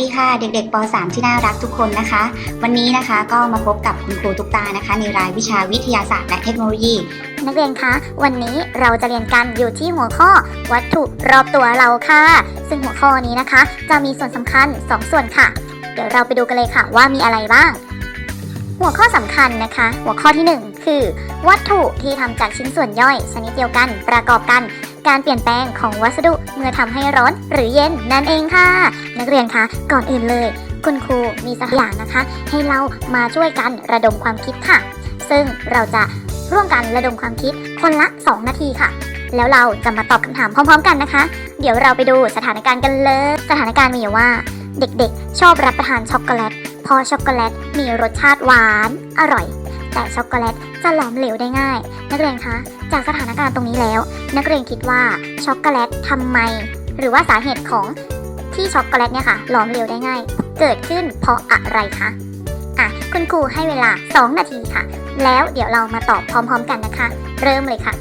ดีค่ะเด็กๆป .3 ที่น่ารักทุกคนนะคะ วันนี้นะคะก็มาพบกับคุณครูตุ๊กตานะคะ ในรายวิชาวิทยาศาสตร์และเทคโนโลยี นักเรียนคะ วันนี้เราจะเรียนกันอยู่ที่หัวข้อ วัตถุรอบตัวเราค่ะ ซึ่งหัวข้อนี้นะคะ จะมีส่วนสำคัญ 2 ส่วนค่ะ เดี๋ยวเราไปดูกันเลยค่ะว่ามีอะไรบ้าง หัวข้อสำคัญนะคะ หัวข้อทีหนึ่1 คือ วัตถุที่ทำจากชิ้นส่วนย่อยชนิดเดียวกันประกอบกัน การเปลี่ยนแปลงของวัสดุเมื่อทำให้ร้อนหรือเย็นนั่นเองค่ะ นักเรียนคะก่อนอื่นเลย คุณครูมีสถานอย่างนะคะ ให้เรามาช่วยกันระดมความคิดค่ะ ซึ่งเราจะร่วมกันระดมความคิดคนละ 2 นาทีค่ะ แล้วเราจะมาตอบคำถามพร้อม ๆ กันนะคะ เดี๋ยวเราไปดูสถานการณ์กันเลย สถานการณ์มีอยู่ว่า เด็กๆ ชอบรับประทานช็อกโกแลตเพอช็อกโกแลตมีรสชาติหวาน อร่อย แต่ช็อกโกแลตจะหลอมเหลวได้ง่าย นักเรียนคะ จากสถานการณ์ตรงนี้แล้ว นักเรียนคิดว่าช็อกโกแลตทำไม หรือว่าสาเหตุของที่ช็อกโกแลตเนี่ยค่ะหลอมเหลวได้ง่าย เกิดขึ้นเพราะอะไรคะอะคุณครูให้เวลา 2 นาทีค่ะ แล้วเดี๋ยวเรามาตอบพร้อมๆกันนะคะ เริ่มเลยค่ะ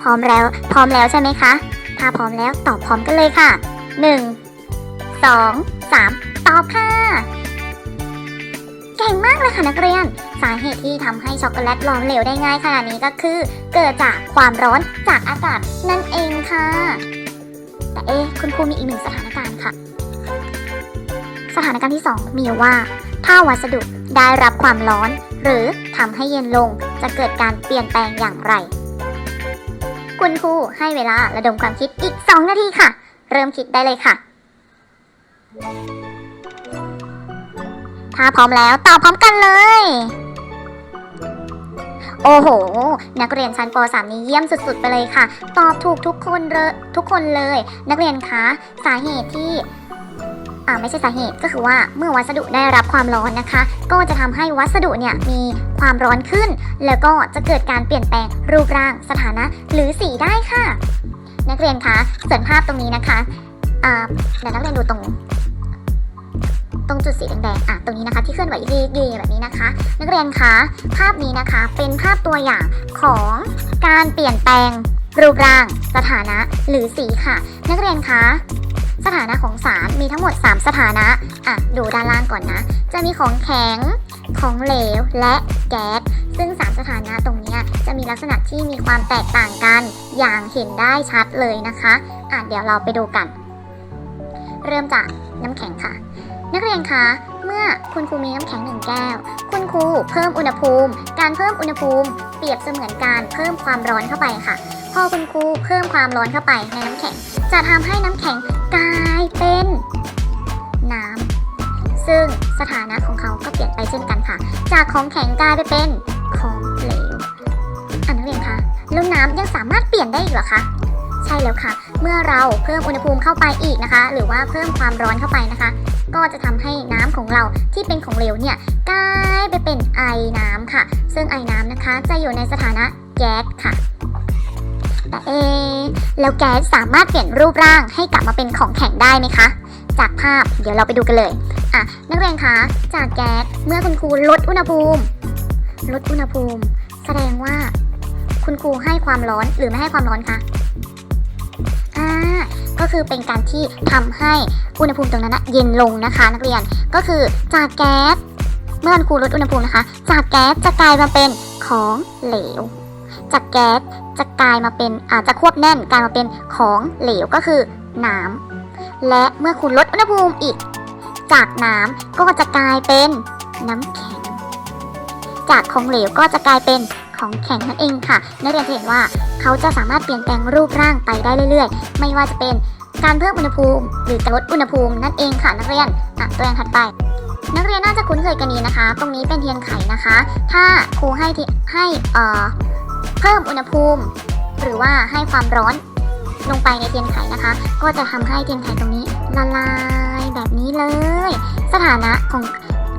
พร้อมแล้ว พร้อมแล้วใช่ไหมคะ ถ้าพร้อมแล้วตอบพร้อมกันเลยค่ะ 1 2 3 ตอบค่ะ เก่งมากเลยค่ะนักเรียน สาเหตุที่ทำให้ช็อกโกแลตหลอมเหลวได้ง่ายขนาดนี้ก็คือ เกิดจากความร้อนจากอากาศนั่นเองค่ะ แต่เอ๊คุณครูมีอีกหนึ่งสถานการณ์ค่ะ สถานการณ์ที่ 2 มีอยู่ว่า ถ้าวัสดุได้รับความร้อน หรือทำให้เย็นลงจะเกิดการเปลี่ยนแปลงอย่างไร คุณครูให้เวลาระดมความคิดอีก 2 นาทีค่ะ เริ่มคิดได้เลยค่ะ ถ้าพร้อมแล้วตอบพร้อมกันเลย โอ้โห นักเรียนชั้นป .3 นี้เยี่ยมสุด ๆ ไปเลยค่ะ ตอบถูกทุกคนเลยทุกคนเลย นักเรียนคะสาเหตุที่อ่าไม่ใช่สาเหตุก็คือว่าเมื่อวัสดุได้รับความร้อนนะคะ ก็จะทำให้วัสดุเนี่ยมีความร้อนขึ้น แล้วก็จะเกิดการเปลี่ยนแปลงรูปร่างสถานะ หรือสีได้ค่ะ นักเรียนคะส่วนภาพตรงนี้นะคะอ่าเดี๋ยวนักเรียนดูตรง ตรงจุดสีแดงๆอะตรงนี้นะคะที่เคลื่อนไหวยืดแบบนี้นะคะ นักเรียนคะภาพนี้นะคะเป็นภาพตัวอย่างของการเปลี่ยนแปลงรูปร่าง สถานะหรือสีค่ะ นักเรียนคะสถานะของสารมีทั้งหมด 3 สถานะ อะ ดูด้านล่างก่อนนะ จะมีของแข็ง ของเหลว และแก๊ส ซึ่ง 3 สถานะตรงนี้จะมีลักษณะที่มีความแตกต่างกัน อย่างเห็นได้ชัดเลยนะคะ อะ เดี๋ยวเราไปดูกัน เริ่มจากน้ำแข็งค่ะ นักเรียนคะ เมื่อคุณครูมีน้ำแข็งหนึ่งแก้ว คุณครูเพิ่มอุณหภูมิ การเพิ่มอุณหภูมิ เปรียบเสมือนการเพิ่มความร้อนเข้าไปค่ะ พอคุณครูเพิ่มความร้อนเข้าไปในน้ำแข็ง จะทำให้น้ำแข็งกลายเป็นน้ำซึ่งสถานะของเขาก็เปลี่ยนไปเช่นกันค่ะ จากของแข็งกลายไปเป็นของเหลวอะนักเรียนคะแล้วน้ำยังสามารถเปลี่ยนได้อีกเหรอคะใช่แล้วค่ะ เมื่อเราเพิ่มอุณหภูมิเข้าไปอีกนะคะ หรือว่าเพิ่มความร้อนเข้าไปนะคะ ก็จะทำให้น้ำของเราที่เป็นของเหลวเนี่ยกลายไปเป็นไอน้ำค่ะ ซึ่งไอน้ำนะคะจะอยู่ในสถานะแก๊สค่ะแต่เอแล้วแก๊สสามารถเปลี่ยนรูปร่างให้กลับมาเป็นของแข็งได้ไหมคะ จากภาพเดี๋ยวเราไปดูกันเลยอะนักเรียนคะจากแก๊สเมื่อคุณครูลดอุณหภูมิ ลดอุณหภูมิ แสดงว่าคุณครูให้ความร้อนหรือไม่ให้ความร้อนคะ ก็คือเป็นการที่ทำให้อุณหภูมิตรงนั้นเย็นลงนะคะ นักเรียนก็คือจากแก๊สเมื่อคุณลดอุณหภูมินะคะ จากแก๊สจะกลายมาเป็นของเหลว จากแก๊สจะกลายมาเป็นอาจจะควบแน่นกลายมาเป็นของเหลวก็คือน้ำและเมื่อคุณลดอุณหภูมิอีก จากน้ำก็จะกลายเป็นน้ำแข็ง จากของเหลวก็จะกลายเป็นของแข็งนั่นเองค่ะ นักเรียนจะเห็นว่าเขาจะสามารถเปลี่ยนแปลงรูปร่างไปได้เรื่อย ๆ ไม่ว่าจะเป็น การเพิ่มอุณหภูมิหรือลดอุณหภูมินั่นเองค่ะนักเรียนอะตัวอย่างถัดไป นักเรียนน่าจะคุ้นเคยกันนี้นะคะ ตรงนี้เป็นเทียนไขนะคะ ถ้าครูให้ให้เอ่อเพิ่มอุณหภูมิ หรือว่าให้ความร้อนลงไปในเทียนไขนะคะ ก็จะทำให้เทียนไขตรงนี้ละลายแบบนี้เลย สถานะของ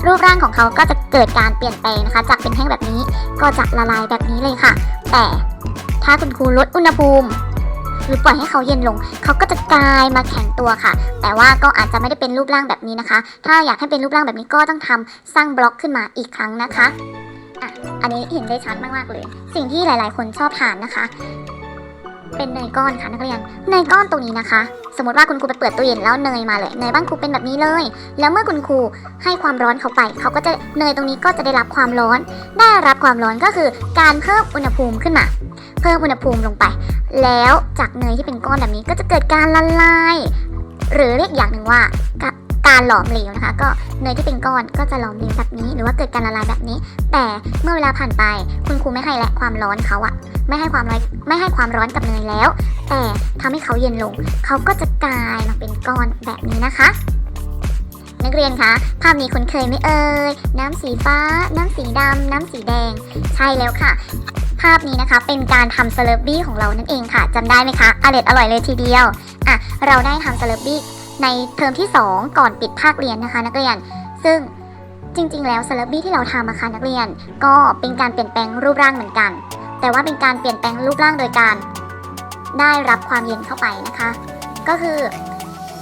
รูปร่างของเขาก็จะเกิดการเปลี่ยนแปลงนะคะ จากเป็นแท่งแบบนี้ก็จะละลายแบบนี้เลยค่ะ แต่ถ้าคุณครูลดอุณหภูมิ หรือปล่อยให้เขาเย็นลง เขาก็จะกลายมาแข็งตัวค่ะ แต่ว่าก็อาจจะไม่ได้เป็นรูปร่างแบบนี้นะคะ ถ้าอยากให้เป็นรูปร่างแบบนี้ก็ต้องทำสร้างบล็อกขึ้นมาอีกครั้งนะคะอะอันนี้เห็นได้ชัดมากๆเลย สิ่งที่หลาย ๆ คนชอบทานนะคะ เป็นเนยก้อนค่ะนักเรียนเนยก้อนตรงนี้นะคะ สมมติว่าคุณครูไปเปิดตู้เย็นแล้วเนยมาเลยเนยบ้านครูเป็นแบบนี้เลย แล้วเมื่อคุณครูให้ความร้อนเขาไป เขาก็จะเนยตรงนี้ก็จะได้รับความร้อน ได้รับความร้อนก็คือการเพิ่มอุณหภูมิขึ้นมา เพิ่มอุณหภูมิลงไป แล้วจากเนยที่เป็นก้อนแบบนี้ก็จะเกิดการละลาย หรือเรียกอย่างหนึ่งว่า การหลอมเหลวนะคะ ก็เนยที่เป็นก้อนก็จะหลอมเหลวแบบนี้ หรือว่าเกิดการละลายแบบนี้ แต่เมื่อเวลาผ่านไป คุณครูไม่ให้และความร้อนเขาอะไม่ให้ความร้อนไม่ให้ความร้อนกับเนยแล้ว แต่ทำให้เขาเย็นลง เขาก็จะกลายมาเป็นก้อนแบบนี้นะคะนักเรียนคะ ภาพนี้คุณเคยไหมเอ่ย น้ำสีฟ้า น้ำสีดำ น้ำสีแดง ใช่แล้วค่ะ ภาพนี้นะคะ เป็นการทำสเลอร์บี้ของเรานั่นเองค่ะจำได้ไหมคะอร่อยอร่อยเลยทีเดียว อะ เราได้ทำสเลอร์บี้ ในเทอมที่ 2 ก่อนปิดภาคเรียนนะคะ นักเรียน ซึ่งจริง ๆ แล้วสลอร์บี้ที่เราทำอะค่ะนักเรียน ก็เป็นการเปลี่ยนแปลงรูปร่างเหมือนกัน แต่ว่าเป็นการเปลี่ยนแปลงรูปร่างโดยการ ได้รับความเย็นเข้าไปนะคะ ก็คือ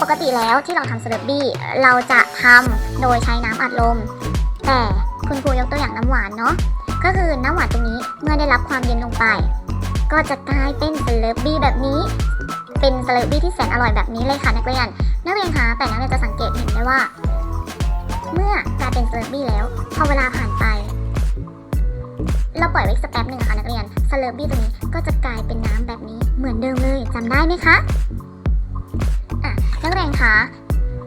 ปกติแล้วที่เราทำสลอร์บี้เราจะทำโดยใช้น้ำอัดลม แต่คุณครูยกตัวอย่างน้ำหวานเนาะก็คือน้ำหวานตรงนี้เมื่อได้รับความเย็นลงไป ก็จะกลายเป็นสลอร์บี้แบบนี้ เป็นสเลอร์บี้ที่แสนอร่อยแบบนี้เลยค่ะนักเรียน นักเรียนคะแต่นักเรียนจะสังเกตเห็นได้ว่า เมื่อกลายเป็นสเลอร์บี้แล้ว พอเวลาผ่านไป เราปล่อยไว้สักแป๊บหนึ่งค่ะนักเรียนสเลอร์บี้ตรงนี้ก็จะกลายเป็นน้ำแบบนี้เหมือนเดิมเลยจำได้ไหมคะนักเรียนคะ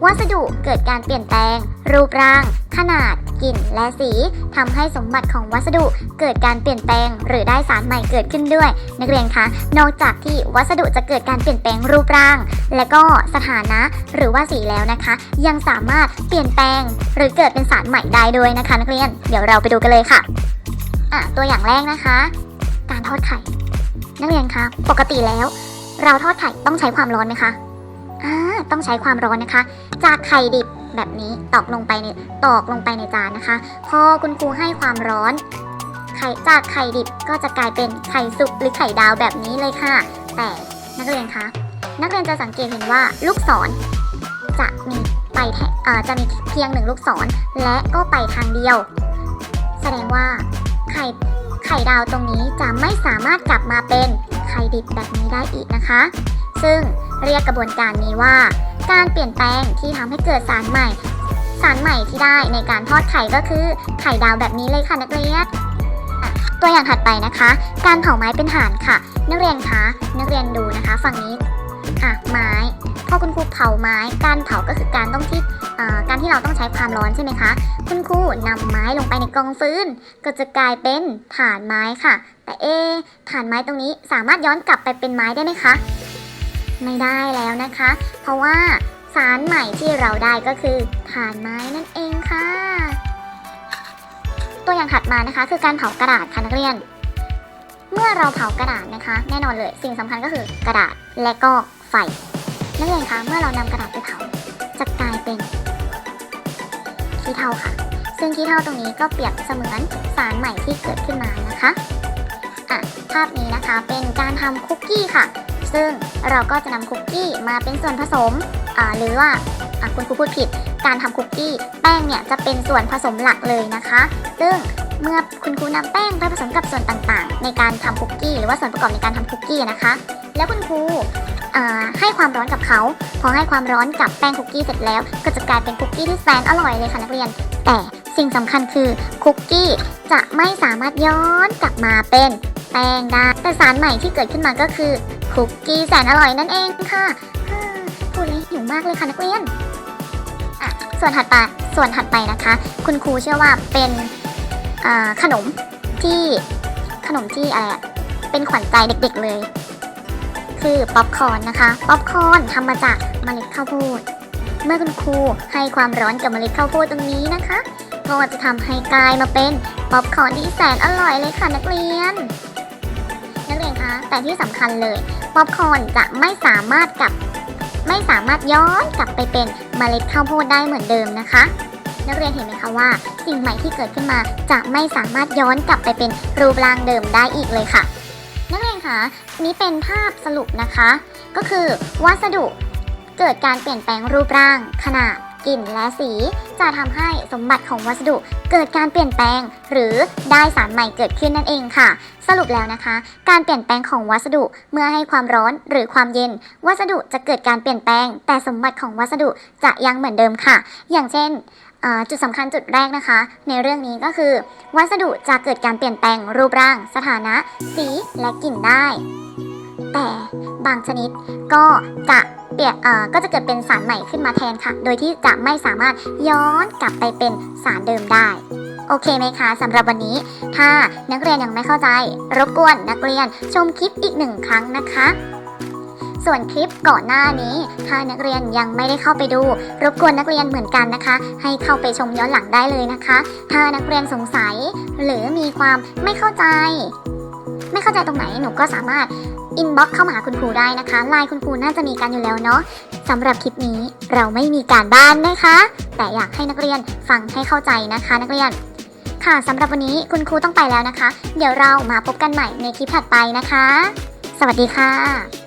วัสดุเกิดการเปลี่ยนแปลง รูปร่าง ขนาด กลิ่นและสีทำให้สมบัติของวัสดุเกิดการเปลี่ยนแปลง หรือได้สารใหม่เกิดขึ้นด้วย นักเรียนคะ นอกจากที่วัสดุจะเกิดการเปลี่ยนแปลงรูปร่าง และก็สถานะหรือว่าสีแล้วนะคะ ยังสามารถเปลี่ยนแปลง หรือเกิดเป็นสารใหม่ได้ด้วยนะคะ นักเรียนเดี๋ยวเราไปดูกันเลยค่ะอะตัวอย่างแรกนะคะ การทอดไข่ นักเรียนคะปกติแล้ว เราทอดไข่ต้องใช้ความร้อนไหมคะ อ่าต้องใช้ความร้อนนะคะ จากไข่ดิบแบบนี้ตอกลงไปในตอกลงไปในจานนะคะ พอคุณครูให้ความร้อน ไข่จากไข่ดิบก็จะกลายเป็นไข่สุกหรือไข่ดาวแบบนี้เลยค่ะ แต่นักเรียนคะนักเรียนจะสังเกตเห็นว่าลูกศรจะมีไปจะมีเพียงหนึ่งลูกศร และก็ไปทางเดียว แสดงว่าไข่ไข่ดาวตรงนี้จะไม่สามารถกลับมาเป็นไข่ดิบแบบนี้ได้อีกนะคะ ซึ่ง เรียกกระบวนการนี้ว่า การเปลี่ยนแปลงที่ทำให้เกิดสารใหม่ สารใหม่ที่ได้ในการทอดไข่ก็คือไข่ดาวแบบนี้เลยค่ะนักเรียนตัวอย่างถัดไปนะคะ การเผาไม้เป็นถ่านค่ะ นักเรียนคะนักเรียนดูนะคะฝั่งนี้อะไม้พอคุณครูเผาไม้ การเผาก็คือการต้องที่การที่เราต้องใช้ความร้อนใช่ไหมคะ คุณครูนำไม้ลงไปในกองฟืนก็จะกลายเป็นถ่านไม้ค่ะ แต่เอะถ่านไม้ตรงนี้สามารถย้อนกลับไปเป็นไม้ได้ไหมคะ ไม่ได้แล้วนะคะ เพราะว่าสารใหม่ที่เราได้ก็คือถ่านไม้นั่นเองค่ะ ตัวอย่างถัดมานะคะ คือการเผากระดาษค่ะนักเรียน เมื่อเราเผากระดาษนะคะ แน่นอนเลยสิ่งสำคัญก็คือกระดาษและก็ไฟนักเรียนคะเมื่อเรานำกระดาษไปเผาจะกลายเป็นขี้เถ้าค่ะ ซึ่งขี้เถ้าตรงนี้ก็เปรียบเสมือนสารใหม่ที่เกิดขึ้นมานะคะาพนี้นะคะ เป็นการทำคุกกี้ค่ะ ซึ่งเราก็จะนำคุกกี้มาเป็นส่วนผสมหรือว่าคุณครูพูดผิด การทำคุกกี้ แป้งเนี่ยจะเป็นส่วนผสมหลักเลยนะคะ ซึ่งเมื่อคุณครูนำแป้งไปผสมกับส่วนต่างๆ ในการทำคุกกี้หรือว่าส่วนประกอบในการทำคุกกี้นะคะ แล้วคุณครูให้ความร้อนกับเขา พอให้ความร้อนกับแป้งคุกกี้เสร็จแล้ว ก็จะกลายเป็นคุกกี้ที่แสนอร่อยเลยค่ะนักเรียน แต่สิ่งสำคัญคือคุกกี้จะไม่สามารถย้อนกลับมาเป็น แป้งได้ แต่สารใหม่ที่เกิดขึ้นมาก็คือ คุกกี้แสนอร่อยนั่นเองค่ะพูดแล้วหิวมากเลยค่ะนักเรียนอะส่วนถัดไปส่วนถัดไปนะคะ คุณครูเชื่อว่าเป็นขนมที่ขนมที่อะไรเป็นขวัญใจเด็กๆเลย คือป๊อปคอร์นนะคะป๊อปคอร์นทำมาจากเมล็ดข้าวโพดเมื่อคุณครูให้ความร้อนกับเมล็ดข้าวโพดตรงนี้นะคะก็จะทำให้กลายมาเป็นป๊อปคอร์นที่แสนอร่อยเลยค่ะนักเรียน แต่ที่สำคัญเลยป๊อปคอร์นจะไม่สามารถกลับ ไม่สามารถย้อนกลับไปเป็นเมล็ดข้าวโพดได้เหมือนเดิมนะคะ นักเรียนเห็นไหมคะว่า สิ่งใหม่ที่เกิดขึ้นมาจะไม่สามารถย้อนกลับไปเป็นรูปร่างเดิมได้อีกเลยค่ะ นักเรียนคะนี่เป็นภาพสรุปนะคะ ก็คือวัสดุเกิดการเปลี่ยนแปลงรูปร่างขนาด กลิ่นและสี จะทำให้สมบัติของวัสดุเกิดการเปลี่ยนแปลง หรือได้สารใหม่เกิดขึ้นนั่นเองค่ะ สรุปแล้วนะคะ การเปลี่ยนแปลงของวัสดุเมื่อให้ความร้อนหรือความเย็น วัสดุจะเกิดการเปลี่ยนแปลง แต่สมบัติของวัสดุจะยังเหมือนเดิมค่ะ อย่างเช่นจุดสำคัญจุดแรกนะคะ ในเรื่องนี้ก็คือ วัสดุจะเกิดการเปลี่ยนแปลงรูปร่าง สถานะ สีและกลิ่นได้ แต่บางชนิดก็จะเปลี่ยนเอ่อก็จะเกิดเป็นสารใหม่ขึ้นมาแทนค่ะ โดยที่จะไม่สามารถย้อนกลับไปเป็นสารเดิมได้ โอเคไหมคะสำหรับวันนี้ ถ้านักเรียนยังไม่เข้าใจ รบกวนนักเรียนชมคลิปอีกหนึ่งครั้งนะคะ ส่วนคลิปก่อนหน้านี้ ถ้านักเรียนยังไม่ได้เข้าไปดู รบกวนนักเรียนเหมือนกันนะคะ ให้เข้าไปชมย้อนหลังได้เลยนะคะ ถ้านักเรียนสงสัย หรือมีความไม่เข้าใจ ไม่เข้าใจตรงไหนหนูก็สามารถ อินบ็อกเข้ามาหาคุณครูได้นะคะไลน์คุณครูน่าจะมีกันอยู่แล้วเนาะสำหรับคลิปนี้เราไม่มีการบ้านนะคะ แต่อยากให้นักเรียนฟังให้เข้าใจนะคะ นักเรียน ค่ะสำหรับวันนี้คุณครูต้องไปแล้วนะคะ เดี๋ยวเรามาพบกันใหม่ในคลิปถัดไปนะคะ สวัสดีค่ะ